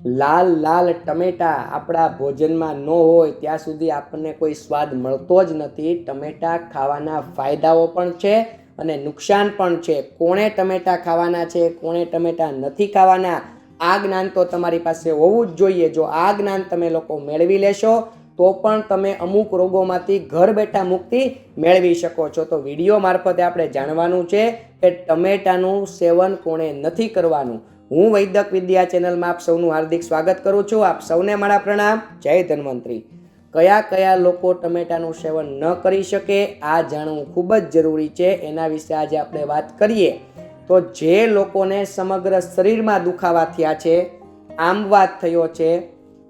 લાલ લાલ ટમેટા આપણા ભોજનમાં ન હોય, ત્યાં સુધી આપણને કોઈ સ્વાદ મળતો જ નથી. ટમેટા ખાવાના ફાયદાઓ પણ છે અને નુકસાન પણ છે. કોણે ટમેટા ખાવાના છે, કોણે ટમેટા નથી ખાવાના? આ જ્ઞાન તો તમારી પાસે હોવું જ જોઈએ. જો આ જ્ઞાન તમે લોકો મેળવી લેશો, તો પણ તમે અમુક રોગોમાંથી ઘર બેઠા મુક્તિ મેળવી શકો છો. તો વીડિયો મારફતે આપણે જાણવાનું છે કે ટમેટાનું સેવન કોણે નથી કરવાનું. હું વૈદક વિદ્યા ચેનલમાં આપ સૌનું હાર્દિક સ્વાગત કરું છું. આપ સૌને મારા પ્રણામ. જય ધન્વંતરી. કયા કયા લોકો ટમેટાનું સેવન ન કરી શકે આ જાણવું ખૂબ જ જરૂરી છે. એના વિશે આજે આપણે વાત કરીએ. તો જે લોકોને સમગ્ર શરીરમાં દુખાવા થયા છે આમવાત થયો છે,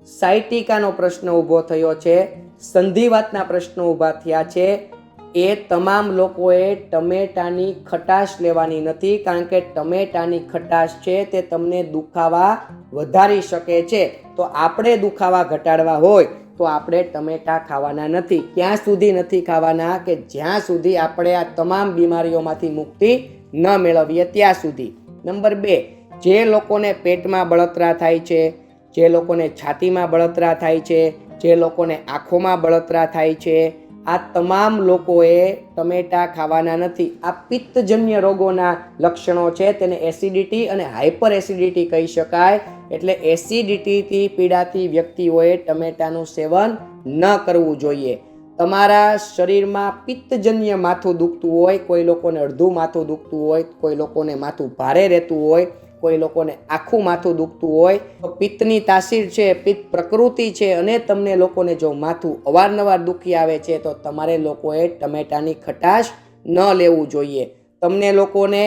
સાયટિકાનો પ્રશ્ન ઊભો થયો છે, સંધિવાતના પ્રશ્નો ઊભા થયા છે એ તમામ લોકોએ ટમેટાની ખટાશ લેવાની નથી કારણ કે ટમેટાની ખટાશ છે તે તમને દુખાવા વધારી શકે છે. તો આપણે દુખાવા ઘટાડવા હોય તો આપણે ટમેટા ખાવાના નથી. ક્યાં સુધી નથી ખાવાના કે જ્યાં સુધી આપણે આ તમામ બીમારીઓમાંથી મુક્તિ ન મેળવીએ ત્યાં સુધી. નંબર બે, જે લોકોને પેટમાં બળતરા થાય છે, જે લોકોને છાતીમાં બળતરા થાય છે, જે લોકોને આંખોમાં બળતરા થાય છે આ તમામ લોકોએ ટમેટા ખાવાના નથી. આ પિત્તજન્ય રોગોના લક્ષણો છે, તેને એસિડિટી અને હાઇપર એસિડિટી કહી શકાય. એટલે એસિડિટીથી પીડાતી વ્યક્તિઓએ ટમેટાનું સેવન ન કરવું જોઈએ. તમારા શરીરમાં પિત્તજન્ય માથું દુખતું હોય, કોઈ લોકોને અડધું માથું દુખતું હોય, કોઈ લોકોને માથું ભારે રહેતું હોય કોઈ લોકોને આખું માથું દુખતું હોય, તો પિત્તની તાસીર છે, પિત્ત પ્રકૃતિ છે અને તમને લોકોને જો માથું અવારનવાર દુખી આવે છે, તો તમારે લોકોએ ટમેટાની ખટાશ ન લેવું જોઈએ. તમને લોકોને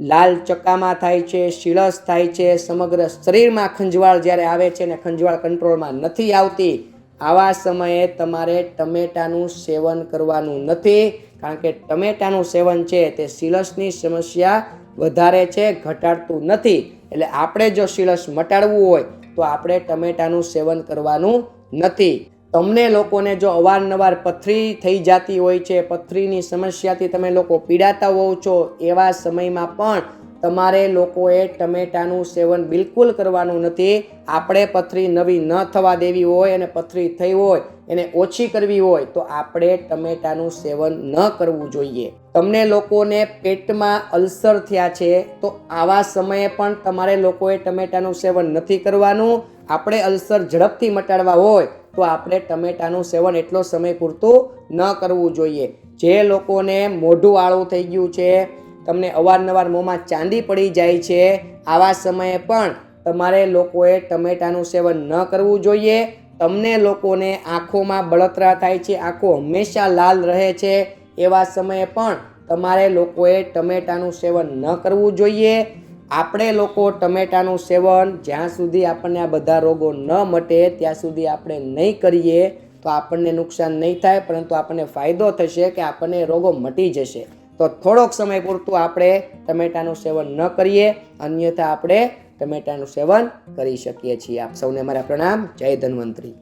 લાલ ચકામાં થાય છે, શીળસ થાય છે, સમગ્ર શરીરમાં ખંજવાળ જ્યારે આવે છે ને ખંજવાળ કંટ્રોલમાં નથી આવતી, આવા સમયે તમારે ટમેટાનું સેવન કરવાનું નથી, કારણ કે ટમેટાનું સેવન છે તે શીલસની સમસ્યા વધારે છે, ઘટાડતું નથી. એટલે આપણે જો શિરસ મટાડવું હોય, તો આપણે ટમેટાનું સેવન કરવાનું નથી. તમને લોકોને જો અવારનવાર પથરી થઈ જતી હોય છે, પથરીની સમસ્યાથી તમે લોકો પીડાતા હોવ છો, એવા સમયમાં પણ તમારે લોકોએ ટમેટાનું સેવન બિલકુલ કરવાનું નથી. આપણે પથરી નવી ન થવા દેવી હોય અને પથરી થઈ હોય, એને ઓછી કરવી હોય, તો આપણે ટમેટાનું સેવન ન કરવું જોઈએ. તમને લોકોને પેટમાં અલ્સર થયા છે, તો આવા સમયે પણ તમારે લોકોએ ટમેટાનું સેવન નથી કરવાનું. આપણે અલ્સર ઝડપથી મટાડવા હોય તો આપણે ટમેટાનું સેવન એટલો સમય પૂરતું ન કરવું જોઈએ. જે લોકોને મોઢું આળું થઈ ગયું છે, તમને અવારનવાર મોંમાં ચાંદી પડી જાય છે, આવા સમયે પણ તમારે લોકોએ ટમેટાનું સેવન ન કરવું જોઈએ. તમને લોકોને આંખોમાં બળતરા થાય છે, આંખો હંમેશા લાલ રહે છે, એવા સમયે પણ તમારે લોકોએ ટમેટાનું સેવન ન કરવું જોઈએ. આપણે લોકો ટમેટાનું સેવન જ્યાં સુધી આપણને આ બધા રોગો ન મટે, ત્યાં સુધી આપણે નહીં કરીએ, તો આપણને નુકસાન નહીં થાય, પરંતુ આપણને ફાયદો થશે કે આપણને રોગો મટી જશે. તો થોડોક સમય પૂરતું આપણે ટમેટાનું સેવન ન કરીએ, અન્યથા આપણે ટમેટાનું સેવન કરી શકીએ છીએ. આપ સૌને મારા પ્રણામ. જય ધન્વંતરી.